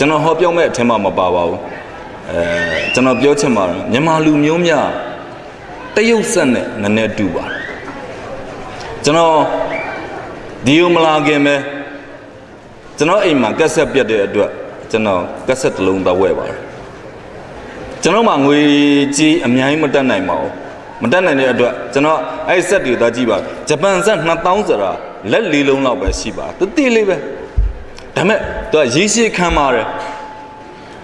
ကျွန်တော်ဟောပြောမဲ့အထင်မှမပါပါဘူးအဲကျွန်တော်ပြောချင်ပါတယ်မြန်မာလူမျိုးများတရုတ်ဆက်နဲ့နည်းနည်းတူပါတယ်ကျွန်တော်ဒီယိုမလာခင်ပဲကျွန်တော်အိမ်မှာကက်ဆက်ပြတ်တဲ့အတွက်ကျွန်တော်ကက်ဆက်တစ်လုံးသွားဝယ်ပါတယ်ကျွန်တော်မှငွေကြီးအများကြီးမတက်နိုင်ပါဘူးမတက်နိုင်တဲ့အတွက်ကျွန်တော်အဲ့ဆက်တွေသွားကြည့်ပါဂျပန်ဆက်2000ဆိုတာလက်လေးလုံးလောက်ပဲရှိပါတတိလေးပဲ ဒါပေမဲ့သူကရေးရှိခံပါတယ်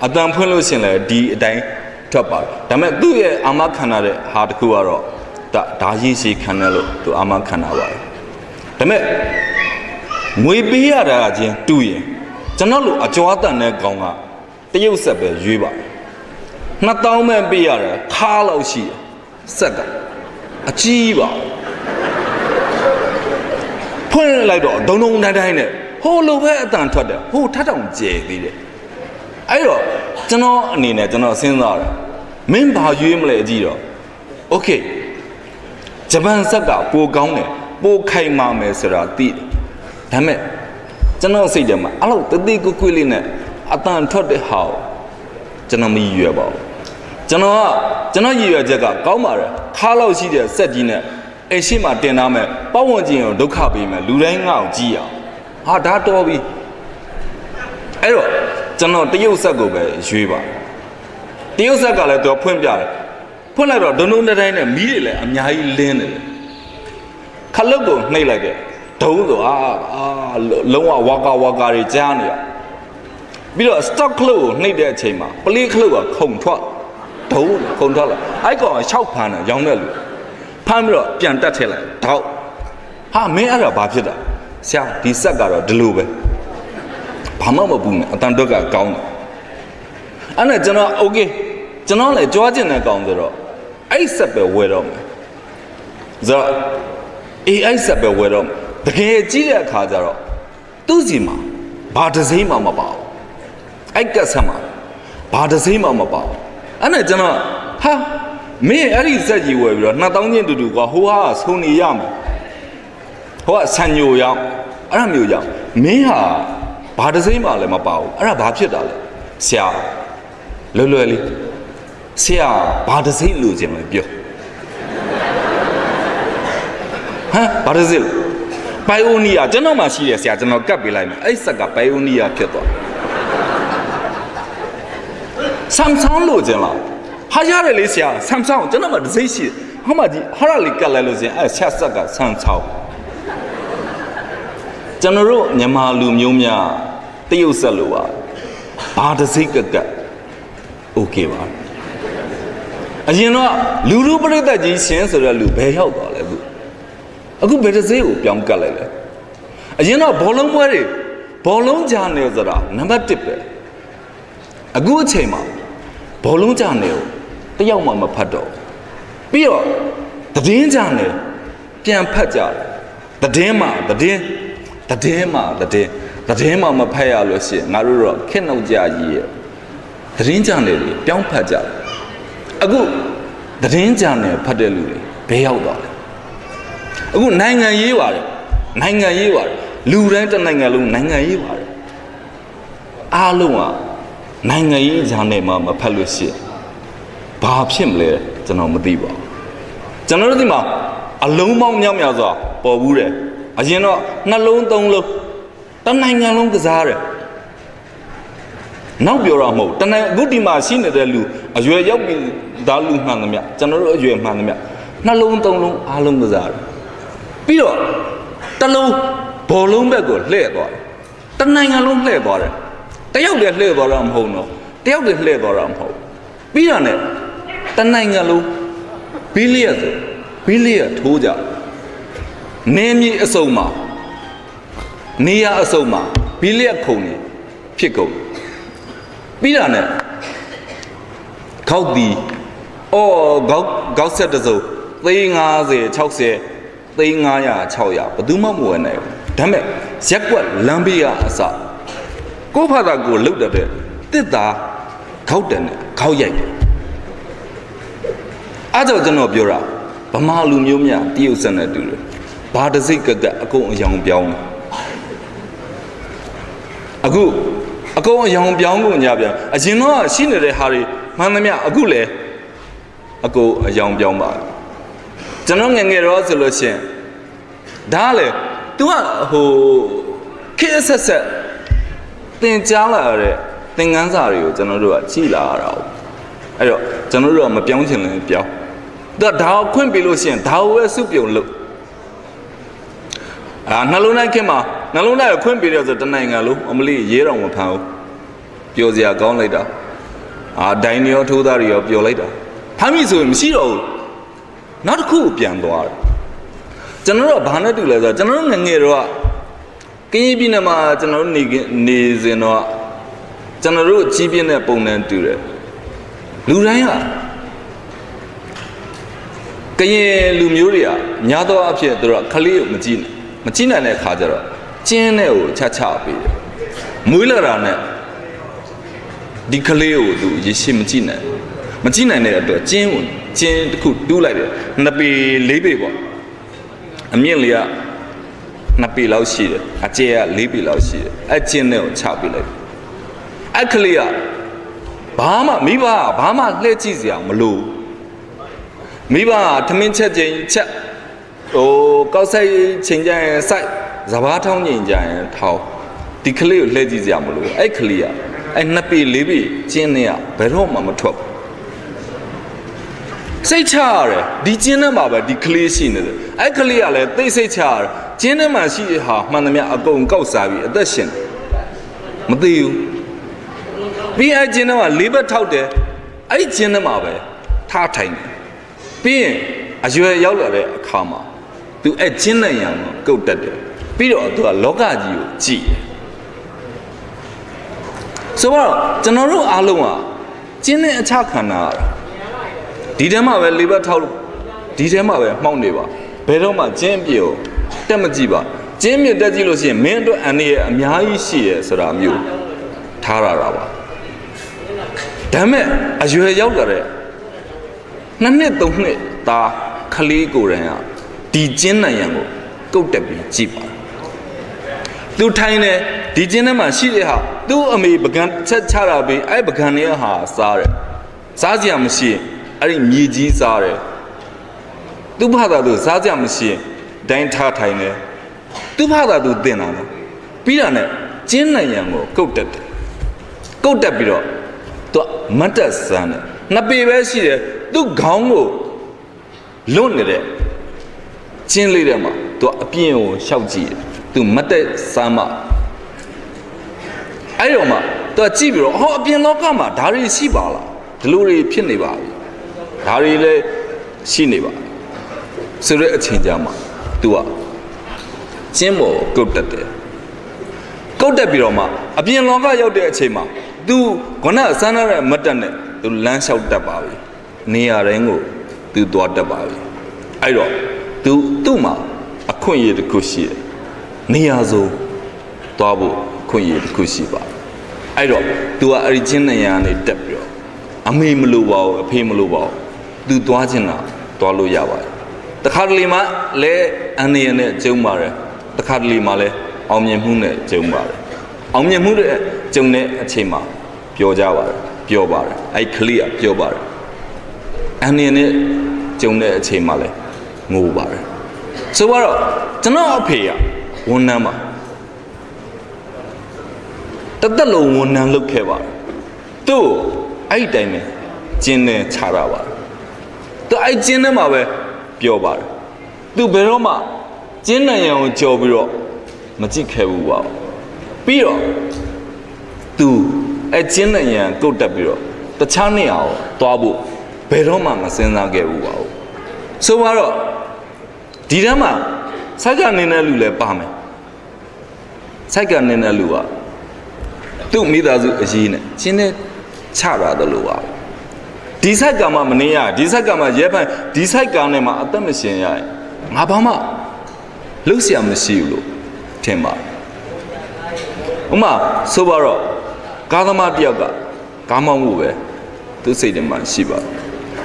အတန်ဖွင့်လို့ရှရင်လေဒီအတိုင်းထွက်ပါတယ်ဒါပေမဲ့သူ့ရဲ့အာမခံရတဲ့ဟာတစ်ခုကတော့ဒါဒါရေးရှိခံတယ်လို့သူအာမခံတာပါတယ်ဒါပေမဲ့ငွေပေးရတာကချင်းတူရင်ကျွန်တော်လိုအကြွားတန်တဲ့ကောင်ကတရုတ်ဆက်ပဲရွေးပါ2000ပဲပေးရတယ်ခါလောက်ရှိတယ်ဆက်က အကြီးပါဖွင့်လိုက်တော့ဒုံဒုံတိုင်းတိုင်းနဲ့ ဟိုလိုပဲအတန်ထွက်တယ်ဟိုထပ်တောင်ကျဲသေးတယ်အဲ့တော့ကျွန်တော်အနေနဲ့ကျွန်တော်စဉ်းစားတယ်မင်းဘာရွေးမလဲအကြည့်တော့โอเคဂျပန်ဆက်ကပိုကောင်းတယ်ပိုခိုင်မာမယ်ဆိုတာသိတယ်ဒါပေမဲ့ကျွန်တော်စိတ်ထဲမှာအဲ့လိုတတိကွကွလေးနဲ့အတန်ထွက်တဲ့ဟာကိုကျွန်တော်မရည်ရွယ်ပါဘူးကျွန်တော်ကကျွန်တော်ရည်ရွယ်ချက်ကကောင်းပါတယ်ခါလောက်ရှိတဲ့စက်ကြီးနဲ့အဲ့ရှိမှတင်ထားမယ်ပတ်ဝန်းကျင်ကိုဒုက္ခပေးမယ်လူတိုင်းငါ့ကိုကြည့်အောင် ဟာဒါတော်ပြီအဲ့တော့ကျွန်တော်တရုတ်ဆက်ကိုပဲရွေးပါတရုတ်ဆက်ကလည်းသူကဖွင့်ပြတယ်ဖွင့်လိုက်တော့ဒုံဒုံတိုင်းနဲ့မီးတွေလည်းအများကြီးလင်းနေတယ်ခလုတ်ကိုနှိပ်လိုက်တယ်ဒုံဆိုအာအာလုံးဝဝါကာဝါကာတွေကြားနေရပြီးတော့ stock ခလုတ်ကိုနှိပ်တဲ့အချိန်မှာပလေးခလုတ်ကခုံထွက်ဒုံခုံထွက်လာအဲ့ကောင်ကရှောက်ဖမ်းတယ်ရောင်းတဲ့လူဖမ်းပြီးတော့ပြန်တက်ထည့်လိုက်တောက်ဟာမင်းအဲ့ဒါဘာဖြစ်တာ ဆရာဒီဆက်ကတော့ဒီလိုပဲဘာမှမပူနဲ့အတန်တွက်ကကောင်းတယ်အဲ့နဲ့ကျွန်တော်โอเคကျွန်တော်လည်းကြွားကျင်တဲ့ကောင်ဆိုတော့အဲ့ဆက်ပဲဝယ်တော့မယ်ဇာအေးအဲ့ဆက်ပဲဝယ်တော့မယ်တကယ်ကြည့်တဲ့အခါကျတော့သူ့စီမှာဘာတစ်စိမ့်မှမပါဘူးအဲ့ကက်ဆက်မှာဘာတစ်စိမ့်မှမပါဘူးအဲ့နဲ့ကျွန်တော်ဟာမင်းအဲ့ဒီစက်ကြီးဝယ်ပြီးတော့2000ချင်းတူတူကွာဟိုဟာဆုံနေရမယ် ဟိုကဆန်ညိုရောက်အဲ့ဒါမျိုးရောက်မင်းဟာဘာတစ်စိမ့်မှလည်းမပါဘူးအဲ့ဒါဘာဖြစ်တာလဲဆရာလွယ်လွယ်လေးဆရာဘာတစ်စိမ့်လို့ခြင်းလဲပြောဟမ်ဘာတစ်စိမ့်လို့ဘိုင်အိုနီယာကျွန်တော်မှရှိတယ်ဆရာကျွန်တော်ကတ်ပေးလိုက်မယ်အဲ့ဆက်ကဘိုင်အိုနီယာဖြစ်သွားဆမ်ဆောင်းလို့ခြင်းလားဟာရတယ်လေဆရာဆမ်ဆောင်းကျွန်တော်မှတစ်စိမ့်ရှိတယ်ဟာမကြီးဟာရလေးကတ်လိုက်လို့ခြင်းအဲ့ဆက်ဆက်ကဆမ်ဆောင်း ကျွန်တော်တို့မြန်မာလူမျိုးများတရုတ်ဆက်လို့ပါဘာတစ်စိမ့်ကကတ်โอเคပါအရင်တော့လူလူပြိတ္တကြီးရှင်ဆိုတဲ့လူဘယ်ရောက်သွားလဲအခုအခုဘယ်တစ်စိမ့်ကိုပြောင်းကတ်လိုက်လဲအရင်တော့ဘောလုံးပွဲတွေဘောလုံးဂျာနယ်ဆိုတာနံပါတ်1ပဲအခုအချိန်မှာဘောလုံးဂျာနယ်ကိုတယောက်မှမဖတ်တော့ပြီးတော့သတင်းဂျာနယ်ပြန်ဖတ်ကြတယ်သတင်းမှာသတင်း သတင်းမှာသတင်းသတင်းမှာမဖတ်ရလို့ရှိရင်ငါတို့တော့ခက်နှုတ်ကြကြီးရဲ့သတင်းကြံတယ်တွေပြောင်းဖတ်ကြတယ်အခုသတင်းကြံတယ်ဖတ်တဲ့လူတွေဘယ်ရောက်သွားလဲအခုနိုင်ငံရေးပါတယ်နိုင်ငံရေးပါတယ်လူတိုင်းတစ်နိုင်ငံလုံးနိုင်ငံရေးပါတယ်အားလုံးကနိုင်ငံရေးဂျာနယ်မှာမဖတ်လို့ရှိရင်ဘာဖြစ်မလဲကျွန်တော်မသိပါဘူးကျွန်တော်တို့ဒီမှာအလုံးပေါင်းမြောက်မြောက်စွာပေါ်ဘူးတယ် အရင်တော့နှလုံးသုံးလုံးတစ်နိုင်ငံလုံးကစားတယ်နောက်ပြောတာမဟုတ်တနိုင်အခုဒီမှာရှိနေတဲ့လူအရွယ်ရောက်ပြီးသားလူမှန်သမျှကျွန်တော်တို့အရွယ်မှန်သမျှနှလုံးသုံးလုံးအားလုံးကစားတယ်ပြီးတော့တစ်လုံးဘောလုံးဘက်ကိုလှည့်သွားတယ်တနိုင်ငံလုံးလှည့်သွားတယ်တယောက်တည်းလှည့်သွားတာမဟုတ်တော့တယောက်တည်းလှည့်သွားတာမဟုတ်ပြီးတော့ ਨੇ တနိုင်ငံလုံးဘီလီယံဆိုဘီလီယံထိုးကြ နေမြေအစုံမှာနေရအစုံမှာဘီလီယံခုံနေဖြစ်ကုန်ပြီးတာ ਨੇ ခောက်တီအော်ခေါက်ခေါက်ဆက်တစုံသိန်း50 60သိန်း900 600ဘယ်သူမှမဝင်နိုင်ဘူးဒါပေမဲ့ရက်ကွက်လမ်းဘေးကအစကိုယ့်ဘာသာကိုလှုပ်တဲ့တစ်သားခောက်တယ်နဲ့ခောက်ရိုက်တယ်အားကြောင့်ကျွန်တော်ပြောတာဗမာလူမျိုးများတရုတ်ဆက်နဲ့တူတယ် ဘာတစ်စိတ်ကကအကုန်အယောင်ပြောင်းတယ်အခုအကုန်အယောင်ပြောင်းကုန်ကြပြန်အရင်တော့ရှိနေတဲ့ဟာတွေမှန်သမျှအခုလေအကုန်အယောင်ပြောင်းပါကျွန်တော်ငယ်ငယ်တော့ဆိုလို့ရှိရင်ဒါလေ तू ကဟိုခေတ်ဆက်ဆက်သင်ကြားလာတဲ့သင်ခန်းစာတွေကိုကျွန်တော်တို့ကကြည်လာရတာ哦အဲ့တော့ကျွန်တော်တို့ကမပြောင်းချင်လည်းပြောင်းဒါဒါကိုခွင့်ပြလို့ရှိရင်ဒါကိုပဲစုပြုံလို့ အာနှလုံးသားခင်မှာနှလုံးသားကိုခွင့်ပြရဆိုတနိုင်ငံလုံးအမလီရေးတော်မဖမ်းဘူးပျော်စရာကောင်းလိုက်တာအာဒိုင်ရောထိုးသားတွေရောပျော်လိုက်တာဖမ်းပြီဆိုရင်မရှိတော့ဘူးနောက်တစ်ခုကိုပြန်သွားတယ်ကျွန်တော်တို့ကဘာနဲ့တူလဲဆိုတော့ကျွန်တော်တို့ငယ်ငယ်တော့ကကင်းကြီးပြည်နယ်မှာကျွန်တော်တို့နေခင်နေစဉ်တော့ကျွန်တော်တို့ကြီးပြင်းတဲ့ပုံနဲ့တူတယ်လူတိုင်းကကရင်လူမျိုးတွေကများသောအားဖြင့်သူတို့ကခလေးကိုမကြည့်နဲ့ မကြည့်နိုင်တဲ့အခါကျတော့ကျင်းတဲ့ကိုချချပေးတယ်မွေးလာတာနဲ့ဒီကလေးကိုသူရေရှိမကြည့်နိုင်မကြည့်နိုင်တဲ့အတွက်ကျင်းကိုကျင်းတစ်ခုတူးလိုက်တယ်နှစ်ပေလေးပေပေါ့အမြင့်လေးကနှစ်ပေလောက်ရှိတယ်အကျယ်ကလေးပေလောက်ရှိတယ်အကျင်းတဲ့ကိုချပေးလိုက်တယ်အဲ့ကလေးကဘာမှမိဘကဘာမှလှည့်ကြည့်စရာမလိုဘူးမိဘကထမင်းချက်ချင်းချက် ဟိုကောက်ဆိုင်ချိန်ကြရင်စိုက်စဘာထောင်းချိန်ကြရင်ထောင်းဒီကလေးကိုလှည့်ကြည့်စရာမလိုဘူးအဲ့ကလေးကအဲ့နှစ်ပေလေးပေကျင်းနေရဘယ်တော့မှမထွက်ဘူးစိတ်ချရတယ်ဒီကျင်းထဲမှာပဲဒီကလေးရှိနေတယ်အဲ့ကလေးကလည်းသိစိတ်ချရတယ်ကျင်းထဲမှာရှိတဲ့ဟာမှန်သမျှအကုန်ကောက်စားပြီးအသက်ရှင်တယ်မသိဘူးပြီးအဲ့ကျင်းထဲမှာလေးဘက်ထောက်တယ်အဲ့ကျင်းထဲမှာပဲထားထိုင်တယ်ပြီးရင်အရွယ်ရောက်လာတဲ့အခါမှာ သူအဲ့ကျင်းတဲ့ရံကိုကုတ်တက်တယ်ပြီးတော့သူကလောကကြီးကိုကြည်တယ်ဆိုတော့ကျွန်တော်တို့အားလုံးကကျင်းတဲ့အချခန္ဓာရတာဒီထဲမှာပဲလေးဘက်ထောက်လို့ဒီထဲမှာပဲမှောက်နေပါဘယ်တော့မှကျင်းပြေကိုတက်မကြည့်ပါကျင်းမြေတက်ကြည့်လို့ရှိရင်မင်းအတွက်အန်ဒီရဲ့အများကြီးရှိရဆိုတာမျိုးထားရတာပါဒါမဲ့အရွယ်ရောက်လာတဲ့နှစ်နှစ်သုံးနှစ်သားခလေးကိုယ်တိုင်က ဒီကျင်းနိုင်ရန်ကိုကုတ်တက်ပြီးကြည့်ပါသူထိုင်တယ်ဒီကျင်းထဲမှာရှိတဲ့ဟာသူ့အမေပကံချက်ချတာပြီးအဲ့ပကံရဲ့ဟာစားတယ်စားစရာမရှိရင်အဲ့ဒီမြေကြီးစားတယ်သူ့ဘာသာသူစားစရာမရှိရင်ဒိုင်းထားထိုင်တယ်သူ့ဘာသာသူတင်တာတယ်ပြီးတာနဲ့ကျင်းနိုင်ရန်ကိုကုတ်တက်တယ်ကုတ်တက်ပြီးတော့သူကမတ်တက်စမ်းတယ်နှစ်ပေပဲရှိတယ်သူ့ခေါင်းကိုလွတ်နေတဲ့ ကျင်းလေးထဲမှာသူကအပြင်းကိုရှောက်ကြည့်တယ်သူမတ်တက်စမ်းမအဲ့တော့မှသူကကြည့်ပြီးတော့ဟောအပြင်လောကမှာဒါတွေရှိပါလားဒီလိုတွေဖြစ်နေပါပြီဒါတွေလည်းရှိနေပါဆိုတဲ့အချိန်ကြာမှာသူကကျင်းပေါ်ကုတ်တက်တယ်ကုတ်တက်ပြီးတော့မှအပြင်လောကရောက်တဲ့အချိန်မှာသူခုနစမ်းရတဲ့မတ်တက်နဲ့သူလမ်းလျှောက်တက်ပါပြီနေရာတိုင်းကိုသူသွားတက်ပါပြီအဲ့တော့ သူသူ့မှာအခွင့်အရေးတစ်ခုရှိတယ်နေရာစုံသွားဖို့အခွင့်အရေးတစ်ခုရှိပါအဲ့တော့ तू ကအဲ့ဒီချင်းနေရာကနေတက်ပြီးတော့အမေမလို့ပါဘူးအဖေမလို့ပါဘူး तू သွားချင်တာသွားလို့ရပါတယ်တခါတလေမှလဲအန်နေရနဲ့ကျုံပါတယ်တခါတလေမှလဲအောင်မြင်မှုနဲ့ကျုံပါတယ်အောင်မြင်မှုတဲ့ကျုံတဲ့အချိန်မှာပြောကြပါတယ်ပြောပါတယ်အဲ့ခလေးကပြောပါတယ်အန်နေနဲ့ကျုံတဲ့အချိန်မှာလဲ ငိုပါတယ်ဆိုတော့ကျွန်တော်အဖေကဝန်ထမ်းပါတသက်လုံးဝန်ထမ်းလုပ်ခဲ့ပါတယ်သူ့အဲ့ဒီတိုင်းပဲကျင်းနေချတာပါတယ်သူအဲ့ကျင်းထဲမှာပဲပြောပါတယ်သူဘယ်တော့မှကျင်းနိုင်ရန်ကိုကြော်ပြီးတော့မကြည့်ခဲ့ဘူးပါပြီးတော့သူအဲ့ကျင်းနိုင်ရန်ကုတ်တက်ပြီးတော့တခြားနေရာကိုသွားဖို့ဘယ်တော့မှမစင်စားခဲ့ဘူးပါဘူးဆိုတော့ ဒီထဲမှာစိုက်ကနေတဲ့လူလည်းပါမယ်စိုက်ကနေတဲ့လူကသူ့မိသားစုအရေးနဲ့ချင်းနဲ့ချရတယ်လို့ပါဒီစိုက်ကမှမနေရဒီစိုက်ကမှရဲဖန်ဒီစိုက်ကနဲ့မှအသက်မရှင်ရရင်ငါဘာမှလှုပ်ရှားမရှိဘူးလို့ထင်ပါဥမာဆိုပါတော့ကားသမားတယောက်ကကားမောင်းမှုပဲသူစိတ်ထဲမှာရှိပါတယ်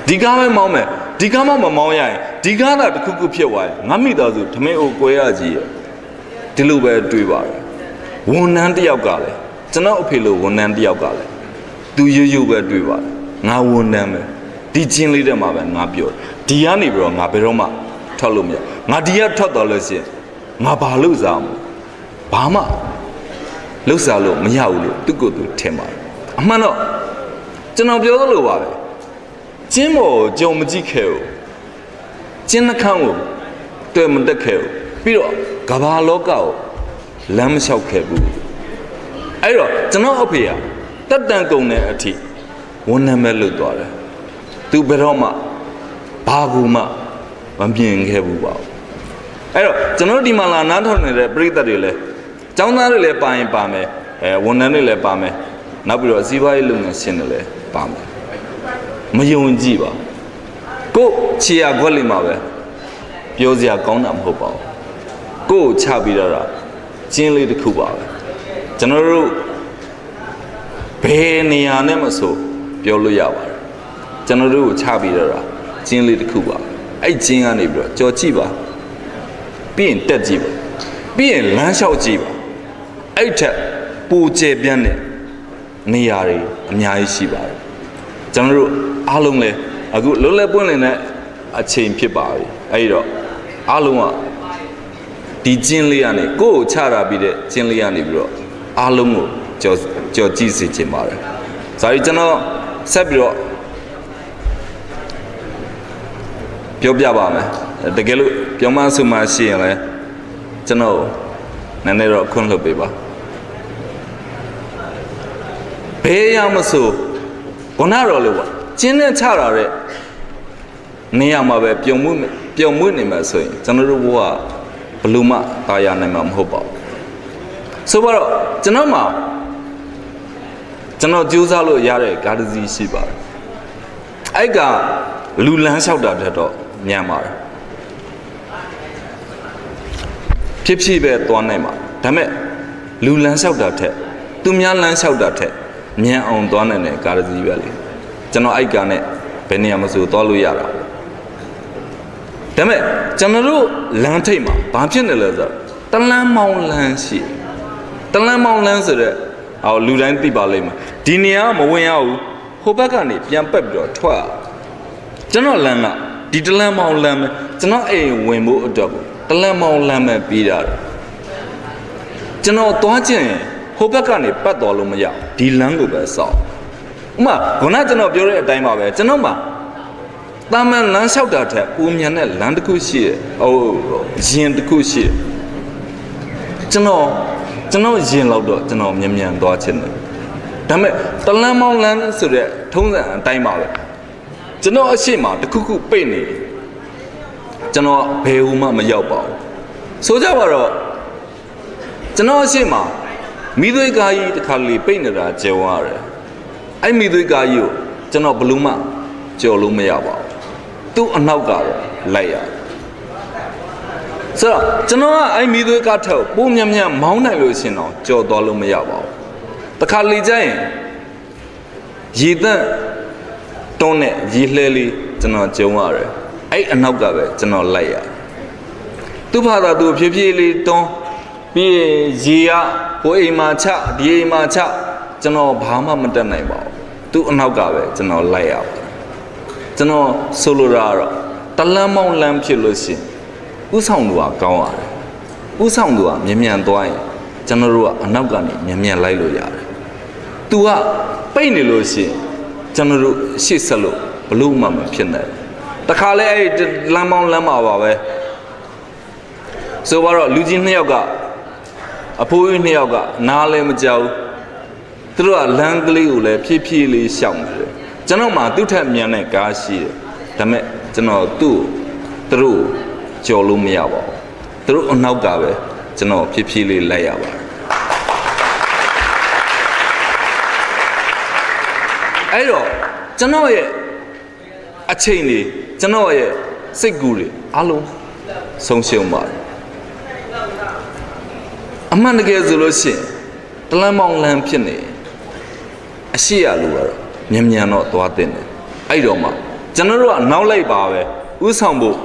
ဒီကားပဲမောင်းမယ် ဒီကားမှမမောင်းရရင်ဒီကားသာတစ်ခုခုဖြစ်သွားရင်ငါမိသားစုထမင်းအိုကွဲရကြီးရဲ့ဒီလိုပဲတွေးပါတယ်ဝန်ထမ်းတယောက်ကလည်းကျွန်တော်အဖေလိုဝန်ထမ်းတစ်ယောက်ကလည်းသူရိုးရိုးပဲတွေ့ပါတယ်ငါဝန်ထမ်းပဲဒီချင်းလေးတက်မှာပဲငါပြောတယ်ဒီကနေပြီးတော့ငါဘယ်တော့မှထွက်လို့မရငါဒီကထွက်သွားလို့ရှိရင်ငါဘာလို့စားမလဲဘာမှလှုပ်ရှားလို့မရဘူးလို့သူ့ကိုယ်သူထင်ပါတယ်အမှန်တော့ကျွန်တော်ပြောသလိုပါပဲ ကျင်းမော်ကိုကြုံမကြည့်ခဲ့ဘူးကျင်းနှခမ်းကိုတွေ့မတက်ခဲ့ဘူးပြီးတော့ကဘာလောကကိုလမ်းမလျှောက်ခဲ့ဘူးအဲ့တော့ကျွန်တော်အဖေကတက်တန်ကုန်တဲ့အထိဝန်နာမဲ့လွတ်သွားတယ်သူဘယ်တော့မှဘာကူမှမမြင်ခဲ့ဘူးပါဘူးအဲ့တော့ကျွန်တော်ဒီမှာလာနားထောင်နေတဲ့ပရိသတ်တွေလည်းចောင်းသားတွေလည်းပါရင်ပါမယ်အဲဝန်ထမ်းတွေလည်းပါမယ်နောက်ပြီးတော့စီးပွားရေးလုပ်ငန်းရှင်တွေလည်းပါမယ် မယုံကြည်ပါကို့ခြေရခွက်လေးမှာပဲပြောစရာကောင်းတာမဟုတ်ပါဘူးကို့ကိုချပြီးတော့တာကျင်းလေးတစ်ခုပါပဲကျွန်တော်တို့ဘယ်နေရာနဲ့မဆိုပြောလို့ရပါတယ်ကျွန်တော်တို့ကိုချပြီးတော့တာကျင်းလေးတစ်ခုပါအဲ့ကျင်းကနေပြီးတော့ကြော်ကြည့်ပါပြီးရင်တက်ကြည့်ပါပြီးရင်လမ်းလျှောက်ကြည့်ပါအဲ့ထက်ပူကျပြန့်တဲ့နေရာတွေအများကြီးရှိပါတယ် ကျွန်တော်တို့အားလုံးလဲအခုလုံးလဲပွင့်လင်တဲ့အချိန်ဖြစ်ပါပြီအဲ့ဒီတော့အားလုံးကဒီကျင်းလေးကနေကိုယ့်ကိုချတာပြီးတဲ့ကျင်းလေးကနေပြီးတော့အားလုံးကိုကြော်ကြော်ကြည့်စေချင်ပါတယ်။ဇာတိကျွန်တော်ဆက်ပြီးတော့ပြောပြပါမယ်။တကယ်လို့ပြောမှဆိုမှရှိရင်လည်းကျွန်တော်နည်းနည်းတော့ခွင့်လွှတ်ပေးပါ။ဘယ်ရမဆို ခုနတော့လို့ပါကျင်းနဲ့ချတာတဲ့နေရာမှာပဲပြုံမှုပြုံမှုနေမှာဆိုရင်ကျွန်တော်တို့ဘဝကဘလို့မှတာယာနိုင်မှာမဟုတ်ပါဘူးဆိုတော့ကျွန်တော်မှာကျွန်တော်ကြိုးစားလို့ရတဲ့ကားတစ်စီးရှိပါတယ်အဲ့ကလူလန်းလျှောက်တာတက်တော့ညံပါတယ်ဖြစ်ဖြစ်ပဲသွားနိုင်ပါဒါပေမဲ့လူလန်းလျှောက်တာထက်သူများလန်းလျှောက်တာထက် မြန်အောင်သွားနိုင်တဲ့ကားတစ်စီးပဲလေကျွန်တော်အဲ့ကနဲ့ဘယ်နေရာမဆိုသွားလို့ရတာဒါပေမဲ့ကျွန်တော်တို့လမ်းထိပ်မှာဘာဖြစ်နေလဲဆိုတော့တလန်းမောင်းလန်းရှိတယ်တလန်းမောင်းလန်းဆိုတော့အော်လူတိုင်းသိပါလိမ့်မယ်ဒီနေရာကမဝင်ရဘူးဟိုဘက်ကနေပြန်ပက်ပြီးတော့ထွက်ရကျွန်တော်လမ်းကဒီတလန်းမောင်းလန်းပဲကျွန်တော်အိမ်ဝင်ဖို့အတွက်ကိုတလန်းမောင်းလန်းပဲပြီးတာတယ်ကျွန်တော်သွားကျင်ရင် ဟိုဘက်ကနေပတ်တော်လို့မရဘူးဒီလမ်းကိုပဲစောက်ဥပမာခုနကကျွန်တော်ပြောတဲ့အတိုင်းပါပဲကျွန်တော်မှာတာမန်လမ်းလျှောက်တာထက်ပူမြန်တဲ့လမ်းတစ်ခုရှိတယ်။ဟိုရင်တစ်ခုရှိတယ်။ကျွန်တော်ကျွန်တော်ရင်လောက်တော့ကျွန်တော်မြန်မြန်သွားချင်တယ်။ဒါပေမဲ့တလန်းမောင်းလမ်းဆိုတဲ့ထုံးစံအတိုင်းပါပဲ။ကျွန်တော်အရှိမတစ်ခုခုပိတ်နေတယ်။ကျွန်တော်ဘယ်ဟူမှမရောက်ပါဘူး။ဆိုကြပါတော့ကျွန်တော်အရှိမ မိသွေးကားကြီးတစ်ခါလေပိတ်နေတာကျေဝရတယ်။အဲ့မိသွေးကားကြီးကိုကျွန်တော်ဘယ်လို့မှကြော်လို့မရပါဘူး။သူ့အနောက်ကတော့လိုက်ရဆိုတော့ကျွန်တော်ကအဲ့မိသွေးကားထက်ပိုးမြတ်မြတ်မောင်းနိုင်လို့ရှင်တော့ကြော်သွားလို့မရပါဘူးတခါလေကျရင်ရေတန့်တွန်းနဲ့ရေလှဲလေးကျွန်တော်ကြုံရတယ်အဲ့အနောက်ကပဲကျွန်တော်လိုက်ရသူ့ဘာသာသူဖြည်းဖြည်းလေးတွန်း ပြီးရင်ရေကဟိုအိမ်မှာချဒီအိမ်မှာချကျွန်တော်ဘာမှမတက်နိုင်ပါဘူးသူ့အနောက်ကပဲကျွန်တော်လိုက်ရပါတယ် ကျွန်တော်ဆိုလိုတာကတော့တလန်းမောင်းလန်းဖြစ်လို့ရှိရင်ဥဆောင်သူကကောင်းရတယ်ဥဆောင်သူကမြ мян သွားရင်ကျွန်တော်တို့ကအနောက်ကနေမြ мян လိုက်လို့ရတယ်သူကပိတ်နေလို့ရှိရင်ကျွန်တော်တို့ရှေ့ဆက်လို့ဘလို့မှမဖြစ်နိုင်ဘူးတခါလဲအဲ့ဒီလမ်းမောင်းလမ်းမှာပါပဲဆိုတော့လူကြီးနှစ်ယောက်က အဖိုးကြီးနှစ်ယောက်ကနားလည်းမကြောက်ဘူးသူတို့ကလမ်းကလေးကိုလည်းဖြည်းဖြည်းလေးရှောင်နေတယ်ကျွန်တော်မှသူ့ထက်မြန်တဲ့ကားရှိတယ်ဒါပေမဲ့ကျွန်တော်သူ့ကိုသူတို့ကိုကြော်လို့မရပါဘူးသူတို့အနောက်ကပဲကျွန်တော်ဖြည်းဖြည်းလေးလိုက်ရပါတယ်အဲ့တော့ကျွန်တော်ရဲ့အချိန်တွေကျွန်တော်ရဲ့စိတ်ကူးတွေအလုံးဆုံးရှုံးပါတယ် အမှန်တကယ်ဆိုလို့ရှိရင်တလန်းမောင်လန်းဖြစ်နေအရှိရလို့ကတော့မြန်မြန်တော့သွားတင်တယ်အဲ့တော့မှကျွန်တော်တို့ကနောက်လိုက်ပါပဲဥဆောင်ဖို့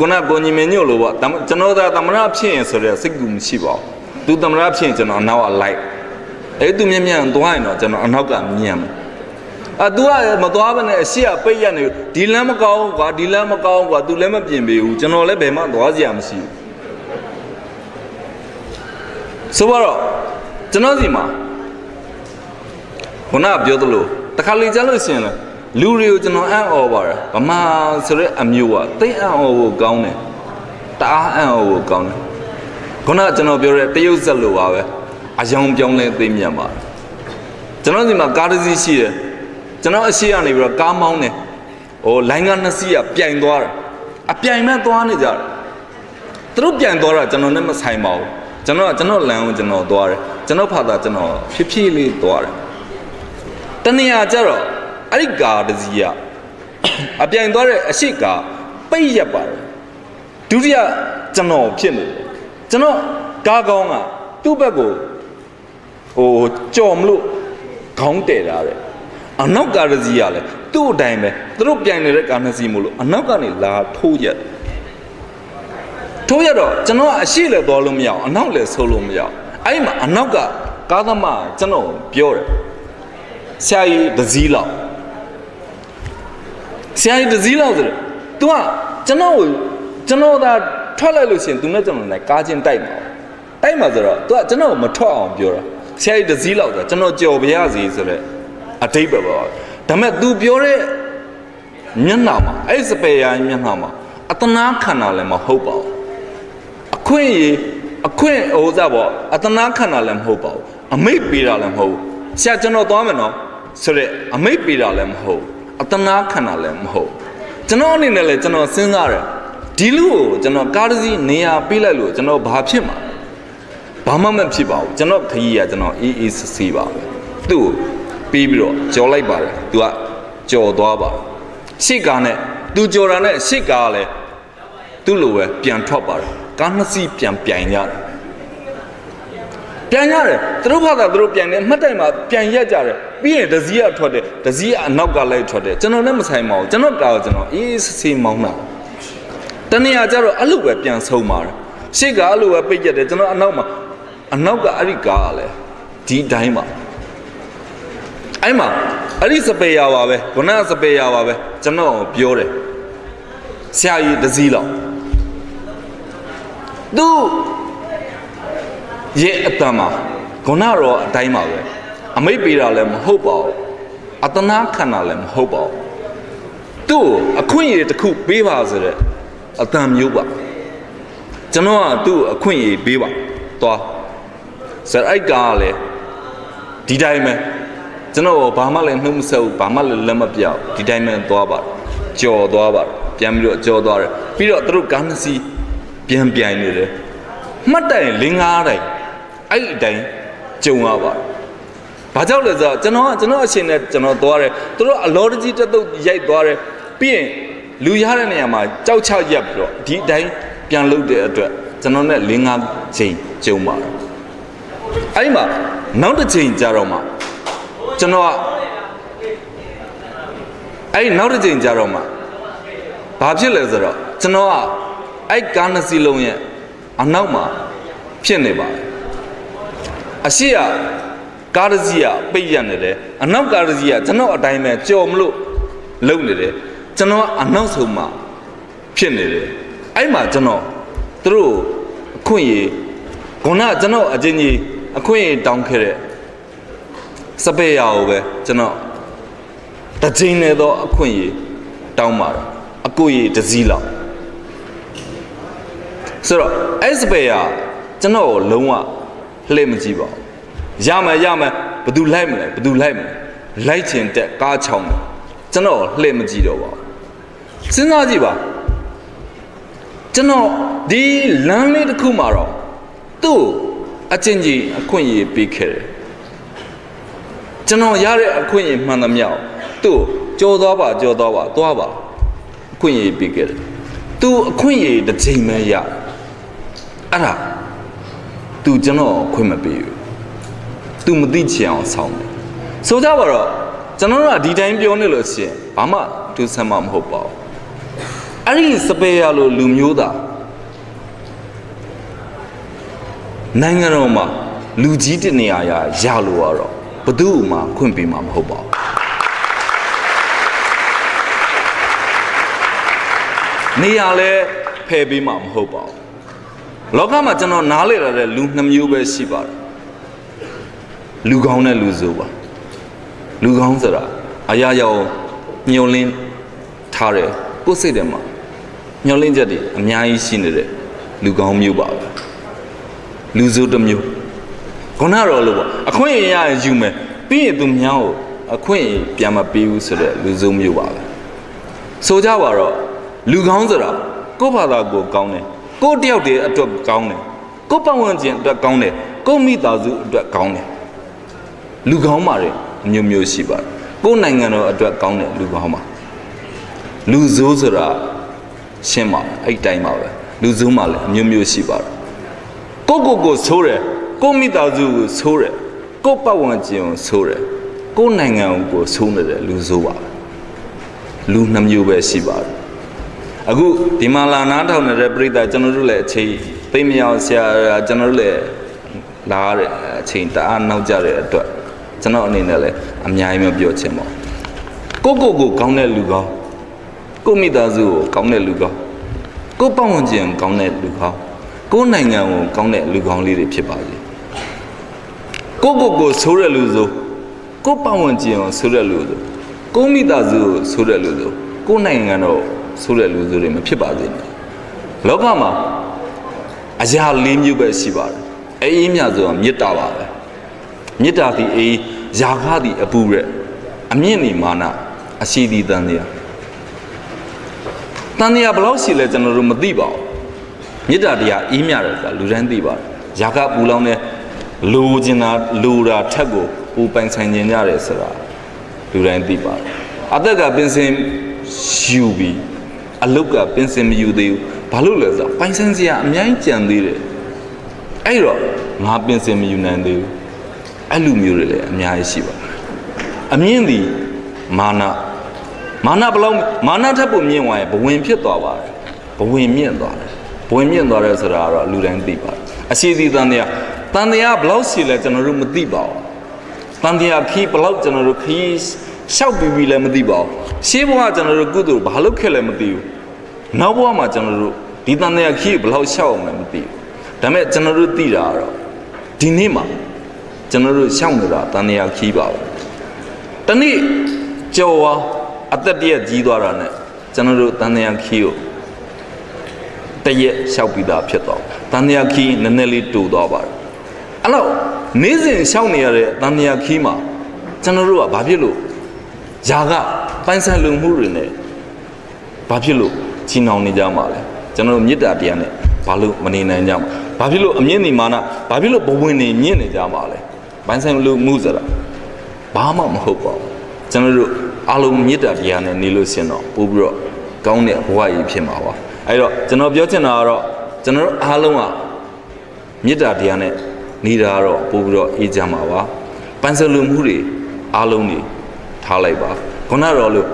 ခုနကကိုညီမင်းညို့လို့ပေါ့တမကျွန်တော်သာသမရဖြစ်ရင်ဆိုတဲ့စိတ်ကူမရှိပါဘူးသူသမရဖြစ်ရင်ကျွန်တော်နောက်ကလိုက်အဲ့သူမြင်မြန်သွားရင်တော့ကျွန်တော်အနောက်ကမြင်မှာအာ तू ကမသွားဘဲနဲ့အရှိကပိတ်ရနေဒီလမ်းမကောင်းကွာဒီလမ်းမကောင်းကွာ तू လည်းမပြင်ပေးဘူးကျွန်တော်လည်းဘယ်မှသွားစရာမရှိဘူး ဆိုတော့ကျွန်တော်စီမှာခုနကပြောသလိုတခါလေကြားလို့ရှိရင်လေလူတွေကိုကျွန်တော်အံ့ဩပါတယ်ဗမာဆိုတဲ့အမျိုးကသိအံ့ဩဖို့ကောင်းတယ်တအားအံ့ဩဖို့ကောင်းတယ်ခုနကကျွန်တော်ပြောတဲ့တရုတ်ဆက်လိုပါပဲအယောင်ပြောင်းလဲသိမြတ်ပါတယ်ကျွန်တော်စီမှာကားတစ်စီးရှိတယ်ကျွန်တော်အရှိကနေပြီးတော့ကားမောင်းတယ်ဟိုလိုင်းကနှစ်စီးကပြိုင်သွားတယ်အပြိုင်မဲ့သွားနေကြတယ်သူတို့ပြိုင်သွားတာကျွန်တော်နဲ့မဆိုင်ပါဘူး ကျွန်တော်ကကျွန်တော်လမ်းကိုကျွန်တော်သွားတယ်ကျွန်တော်ဖာသာကျွန်တော်ဖြည်းဖြည်းလေးသွားတယ်တနေရာကျတော့အဲ့ဒီကားတစ်စီးကအပြိုင်သွားတဲ့အရှိကားပိတ်ရက်ပါတယ်ဒုတိယကျွန်တော်ဖြစ်နေတယ်ကျွန်တော်ကားကောင်းကသူ့ဘက်ကိုဟိုကြော်မလို့ခေါင်းတဲတာတဲ့အနောက်ကားတစ်စီးကလည်းသူ့အတိုင်းပဲသူတို့ပြိုင်နေတဲ့ကားနှစ်စီးမို့လို့အနောက်ကနေလာထိုးရက် ထိုးရတော့ကျွန်တော်ကအရှိလည်းသွားလို့မရအောင်အနောက်လည်းဆိုးလို့မရအောင်အဲ့ဒီမှာအနောက်ကကားသမားကကျွန်တော်ပြောတယ်ဆရာကြီးတစ်စီးလောက်ဆရာကြီးတစ်စီးလောက်ဆိုတော့ तू ကကျွန်တော်ကိုကျွန်တော်သာထွက်လိုက်လို့ရှိရင် तू နဲ့ကျွန်တော်နဲ့ကားချင်းတိုက်မှာတိုက်မှာဆိုတော့ तू ကကျွန်တော်ကိုမထွက်အောင်ပြောတာဆရာကြီးတစ်စီးလောက်ဆိုတော့ကျွန်တော်ကြော်ပြရစီဆိုတော့အတိတ်ပဲပေါ့ဒါပေမဲ့ तू ပြောတဲ့မျက်နှာမှာအဲ့စပယ်ယာမျက်နှာမှာအတနာခန္ဓာလည်းမဟုတ်ပါဘူး အ ခွင့်အရေးအခွင့်ဟိုစားပေါ့အတနာခန္ဓာလည်းမဟုတ်ပါဘူးအမိတ်ပေးတာလည်းမဟုတ်ဘူးဆရာကျွန်တော်သွားမယ်နော်ဆိုတော့အမိတ်ပေးတာလည်းမဟုတ်ဘူးအတနာခန္ဓာလည်းမဟုတ်ဘူးကျွန်တော်အနေနဲ့လည်းကျွန်တော်စဉ်းစားတယ်ဒီလူကိုကျွန်တော်ကားတစ်စီးနေရာပေးလိုက်လို့ကျွန်တော်ဘာဖြစ်မှာဘာမှမဖြစ်ပါဘူးကျွန်တော်ခကြီးကကျွန်တော်အေးအေးဆေးဆေးပါပဲသူ့ကိုပြီးပြီးတော့ကြော်လိုက်ပါတယ်သူကကြော်သွားပါတယ်ရှစ်ကားနဲ့သူကြော်တာနဲ့ရှစ်ကားကလည်းသူ့လိုပဲပြန်ထွက်ပါတယ် ကားနှစ်စီးပြန်ပြိုင်ကြတယ်ပြန်ရတယ်သူတို့ဘာသာသူတို့ပြန်တယ်မှတ်တိုင်မှာပြန်ရက်ကြတယ်ပြီးရင်ဒဇီးကထွက်တယ်ဒဇီးကအနောက်ကလိုက်ထွက်တယ်ကျွန်တော်နဲ့မဆိုင်ပါဘူးကျွန်တော်ကားကိုကျွန်တော်အေးဆေးမောင်းတာတနေ့ကကျတော့အဲ့လိုပဲပြန်ဆုံးပါတယ်ရှေ့ကအဲ့လိုပဲပိတ်ရက်တယ်ကျွန်တော်အနောက်မှာအနောက်ကအဲ့ဒီကားကလည်းဒီတိုင်းပါအဲ့မှာအဲ့ဒီစပယ်ယာပါပဲခုနကစပယ်ယာပါပဲကျွန်တော်ပြောတယ်ဆရာကြီးဒဇီးလောက် သူရဲ့အတ္တမှာခုနတော့အတိုင်းပါပဲအမိတ်ပေးတာလည်းမဟုတ်ပါဘူးအတနာခန္ဓာလည်းမဟုတ်ပါဘူးသူ့ကိုအခွင့်အရေးတစ်ခုပေးပါဆိုတဲ့အတန်မျိုးပါကျွန်တော်ကသူ့ကိုအခွင့်အရေးပေးပါသွားဆိုတော့အဲ့ကားကလည်းဒီတိုင်းပဲကျွန်တော်ဘာမှလည်းနှုတ်မဆက်ဘူးဘာမှလည်းလက်မပြောက်ဒီတိုင်းပဲသွားပါတယ်ကြော်သွားပါတယ်ပြန်ပြီးတော့ကြော်သွားတယ်ပြီးတော့သူတို့ကားနှစ်စီး ပြန်ပြိုင်နေတယ်မှတ်တိုင်လင်းကားတိုင်အဲ့ဒီအတိုင်းကြုံရပါတယ်ဘာကြောင့်လဲဆိုတော့ကျွန်တော်ကကျွန်တော်အရှင်နဲ့ကျွန်တော်သွားတယ်သူတို့အလောတကြီးတက်တုတ်ရိုက်သွားတယ်ပြီးရင်လူရတဲ့နေရာမှာကြောက်ချရက်ပြီးတော့ဒီအတိုင်းပြန်လုတဲ့အတွက်ကျွန်တော်နဲ့လင်းကားချိန်ကြုံပါတယ်အဲ့ဒီမှာနောက်တစ်ချိန်ကြာတော့မှကျွန်တော်ကအဲ့ဒီနောက်တစ်ချိန်ကြာတော့မှဘာဖြစ်လဲဆိုတော့ကျွန်တော်က အဲ့ကားနှစ်စီးလုံးရဲ့အနောက်မှာဖြစ်နေပါတယ်အရှိကကားတစ်စီးကပိတ်ရနေတယ်အနောက်ကားတစ်စီးကကျွန်တော်အတိုင်းပဲကြော်မလို့လုံနေတယ်ကျွန်တော်ကအနောက်ဆုံးမှာဖြစ်နေတယ်အဲ့မှာကျွန်တော်သူတို့အခွင့်အရေးခုနကကျွန်တော်အချင်းကြီးအခွင့်အရေးတောင်းခဲ့တဲ့စပယ်ရကိုပဲကျွန်တော်တစ်ချိန်နဲ့တော့အခွင့်အရေးတောင်းပါတယ်အကိုကြီးတစ်စည်းလောက် ဆိုတော့အဲ့စပယ်ကကျွန်တော်ကိုလုံးဝလှည့်မကြည့်ပါဘူးရမယ်ရမယ်ဘယ်သူလိုက်မလဲဘယ်သူလိုက်မလဲလိုက်ချင်တဲ့ကားချောင်းတယ်ကျွန်တော်ကိုလှည့်မကြည့်တော့ပါဘူးစဉ်းစားကြည့်ပါကျွန်တော်ဒီလမ်းလေးတစ်ခုမှာတော့သူ့အချင်းကြီးအခွင့်အရေးပေးခဲ့တယ်ကျွန်တော်ရတဲ့အခွင့်အရေးမှန်သမျှကိုသူ့ကိုကြော်သွားပါကြော်သွားပါသွားပါအခွင့်အရေးပေးခဲ့တယ်။ तू အခွင့်အရေးတစ်ချိန်ပဲရ။ အဲ့ဒါ तू ကျွန်တော်ခွင့်မပေးဘူး။ तू မသိချင်အောင်ဆောင်းတယ်။ဆိုကြပါတော့ကျွန်တော်တို့ကဒီတိုင်းပြောနေလို့ရှိရင်ဘာမှတူဆမ်းမမဟုတ်ပါဘူး။အဲ့ဒီစပယ်ရလို့လူမျိုးသားနိုင်ငံတော်မှာလူကြီးတနေရာရရလို့ရတော့ဘသူ့မှခွင့်ပေးမှာမဟုတ်ပါဘူးနေရာလဲဖယ်ပေးမှာမဟုတ်ပါဘူး လောကမှာကျွန်တော်နားလေရတဲ့လူနှမျိုးပဲရှိပါတယ်လူကောင်းနဲ့လူဆိုးပါလူကောင်းဆိုတာအရာရာကိုညှို့လင်းထားတယ်ကိုယ်စိတ်ထဲမှာညှို့လင်းချက်တွေအများကြီးရှိနေတဲ့လူကောင်းမျိုးပါပဲလူဆိုးတစ်မျိုးခုနကတော့လို့ပေါ့အခွင့်အရေးရရင်ယူမယ်ပြီးရင်သူများကိုအခွင့်အရေးပြန်မပေးဘူးဆိုတဲ့လူဆိုးမျိုးပါပဲဆိုကြပါတော့လူကောင်းဆိုတာကိုယ့်ဘာသာကိုယ်ကောင်းတယ် ကိုယ့်တယောက်တည်းအတွက်ကောင်းတယ်ကိုယ့်ပတ်ဝန်းကျင်အတွက်ကောင်းတယ်ကိုယ့်မိသားစုအတွက်ကောင်းတယ်လူကောင်းပါတယ်အမျိုးမျိုးရှိပါတယ်ကိုယ့်နိုင်ငံတော်အတွက်ကောင်းတယ်လူကောင်းပါလူဆိုးဆိုတာရှင်းပါအဲ့တိုင်းပါပဲလူဆိုးမှလည်းအမျိုးမျိုးရှိပါတယ်ကိုယ့်ကိုယ်ကိုဆိုးတယ်ကိုယ့်မိသားစုကိုဆိုးတယ်ကိုယ့်ပတ်ဝန်းကျင်ကိုဆိုးတယ်ကိုယ့်နိုင်ငံကိုဆိုးနေတယ်လူဆိုးပါလူနှမျိုးပဲရှိပါတယ် အခုဒီမှာလာနားထောင်နေတဲ့ပြည်သားကျွန်တော်တို့လည်းအချိန်သိမရောက်ဆရာကျွန်တော်တို့လည်းလာရတဲ့အချိန်တအားနောက်ကြတဲ့အတွက်ကျွန်တော်အနေနဲ့လည်းအများကြီးမပြောချင်ပါဘူးကိုယ့်ကိုယ်ကိုကောင်းတဲ့လူကောင်းကိုယ့်မိသားစုကိုကောင်းတဲ့လူကောင်းကိုယ့်ပတ်ဝန်းကျင်ကိုကောင်းတဲ့လူကောင်းကိုယ့်နိုင်ငံကိုကောင်းတဲ့လူကောင်းလေးတွေဖြစ်ပါစေကိုယ့်ကိုယ်ကိုဆိုးတဲ့လူဆိုကိုယ့်ပတ်ဝန်းကျင်ကိုဆိုးတဲ့လူဆိုကိုယ့်မိသားစုကိုဆိုးတဲ့လူဆိုကိုယ့်နိုင်ငံတော့ ဆိုးတဲ့လူဆိုတွေမဖြစ်ပါစေနဲ့လောကမှာအရာလေးမျိုးပဲရှိပါတယ်အေးမြဆိုတာမေတ္တာပါပဲမေတ္တာသည်အေးယာခသည်အပူရဲ့အမြင့်နေမာနအရှိသည်တန်တရားတန်တရားဘယ်လောက်ရှိလဲကျွန်တော်တို့မသိပါဘူးမေတ္တာတရားအေးမြတယ်ဆိုတာလူတိုင်းသိပါတယ်ယာခပူလောင်းတဲ့လူကျင်တာလူတာထက်ကိုပူပိုင်ဆိုင်ခြင်းကြတယ်ဆိုတာလူတိုင်းသိပါတယ်အသက်ကပင်စင်ယူပြီး အလုတ်ကပင်စင်မယူသေးဘူးဘာလို့လဲဆိုတော့ပိုင်ဆိုင်စရာအများကြီးကြံသေးတယ်အဲ့တော့ငါပင်စင်မယူနိုင်သေးဘူးအဲ့လူမျိုးတွေလည်းအများကြီးရှိပါတယ်အမြင့်သည်မာနမာနဘယ်လောက်မာနထက်ပိုမြင့်သွားရင်ဘဝင်ဖြစ်သွားပါတယ်ဘဝင်မြင့်သွားတယ်ဘဝင်မြင့်သွားတယ်ဆိုတာကတော့လူတိုင်းသိပါတယ်အရှိသည်တန်တရားတန်တရားဘယ်လောက်ရှိလဲကျွန်တော်တို့မသိပါဘူးတန်တရားခီးဘယ်လောက်ကျွန်တော်တို့ခီး ရှောက်ပြီးပြီလည်းမသိပါဘူးရှေးဘဝကျွန်တော်တို့ကုသိုလ်ဘာလို့ခက်လဲမသိဘူးနောက်ဘဝမှာကျွန်တော်တို့ဒီတန်တရားခီးဘယ်လောက်ရှောက်အောင်လဲမသိဘူးဒါပေမဲ့ကျွန်တော်တို့သိတာကတော့ဒီနေ့မှာကျွန်တော်တို့ရှောက်နေတာတန်တရားခီးပါဘူးတနေ့ကြော်ဝါအသက်တရက်ကြီးသွားတာနဲ့ကျွန်တော်တို့တန်တရားခီးကိုတရက်ရှောက်ပြီးသားဖြစ်သွားတန်တရားခီးနည်းနည်းလေးတူသွားပါတယ်အဲ့တော့နေ့စဉ်ရှောက်နေရတဲ့တန်တရားခီးမှာကျွန်တော်တို့ကဘာဖြစ်လို့ ຢာကပိုင်ဆိုင်လုံမှုတွေနဲ့ဘာဖြစ်လို့ချီနှောင်နေကြမှာလဲကျွန်တော်တို့မေတ္တာတရားနဲ့ဘာလို့မနေနိုင်ကြမှာဘာဖြစ်လို့အမြင့်နေမာနဘာဖြစ်လို့ဘဝင်နေမြင့်နေကြမှာလဲပိုင်ဆိုင်လုံမှုဆိုတာဘာမှမဟုတ်ပါဘူးကျွန်တော်တို့အားလုံးမေတ္တာတရားနဲ့နေလို့ရှင်တော့ပို့ပြီးတော့ကောင်းတဲ့ဘဝကြီးဖြစ်မှာပါအဲ့တော့ကျွန်တော်ပြောချင်တာကတော့ကျွန်တော်တို့အားလုံးကမေတ္တာတရားနဲ့နေတာတော့ပို့ပြီးတော့အေးချမ်းပါပါပန်းစလူမှုတွေအားလုံးတွေ ထားလိုက်ပါခုနတော့လို့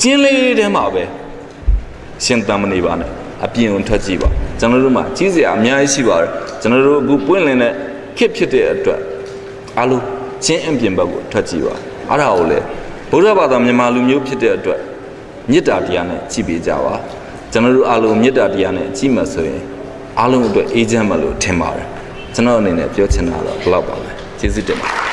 ကျင်းလေးထဲမှာပဲရှင်တမ်းမနေပါနဲ့အပြင်ကိုထွက်ကြည့်ပါကျွန်တော်တို့မှာကြီးစရာအများကြီးရှိပါတယ်ကျွန်တော်တို့အခုပွင့်လင်းတဲ့ခစ်ဖြစ်တဲ့အတွက်အားလုံးချင်းအပြင်ဘက်ကိုထွက်ကြည့်ပါအဲ့ဒါကိုလေဗုဒ္ဓဘာသာမြန်မာလူမျိုးဖြစ်တဲ့အတွက်မေတ္တာတရားနဲ့ကြည့်ပေးကြပါကျွန်တော်တို့အားလုံးမေတ္တာတရားနဲ့ကြည့်မှဆိုရင်အားလုံးအတွက်အေးချမ်းမှလို့ထင်ပါတယ်ကျွန်တော်အနေနဲ့ပြောချင်တာတော့ဒီလောက်ပါပဲကျေးဇူးတင်ပါတယ်